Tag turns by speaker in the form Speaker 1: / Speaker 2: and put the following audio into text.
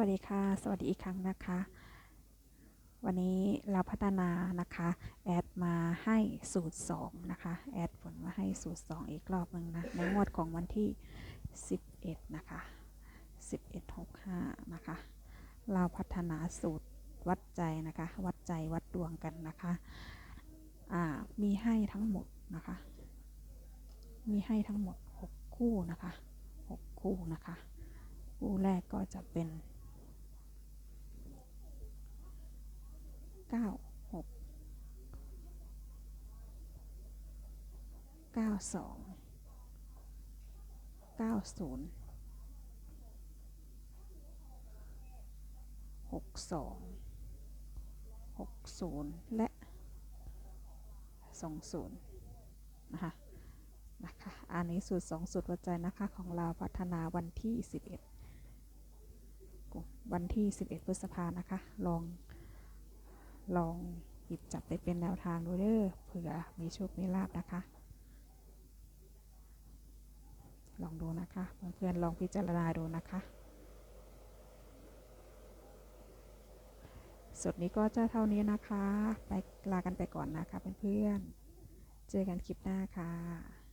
Speaker 1: วัสดีค่ะ สวัสดีอีกครั้งนะคะ วันนี้เราพัฒนานะคะ แอดมาให้สูตร 2 นะคะ แอดผลมาให้สูตร 2 อีกรอบหนึ่งนะ ในงวดของวันที่ 11 นะคะ 11 65 นะคะ เราพัฒนาสูตรวัดใจนะคะ วัดใจวัดดวงกันนะคะ อ่า มีให้ทั้งหมดนะคะ มีให้ทั้งหมด 6 คู่นะคะ 6 คู่นะคะคู่แรกก็จะเป็น เก้าหกเก้าสองเก้าศูนย์หกสองหกศูนย์และสองศูนย์นะคะนะคะอันนี้สูตรสองสูตรวัดใจนะคะของเราพัฒนาวันที่สิบเอ็ดวันที่สิบเอ็ดพฤษภานะคะ ลอง ลองหยิบจับไปเป็นแนวทางดูเด้อเผื่อมีโชค มีลาบนะคะ ลองดูนะคะ เพื่อนๆลองพิจารณาดูนะคะสุดนี้ก็จะเท่านี้นะคะ ไปลากันไปก่อนนะคะเพื่อนๆเจอกันคลิปหน้าค่ะ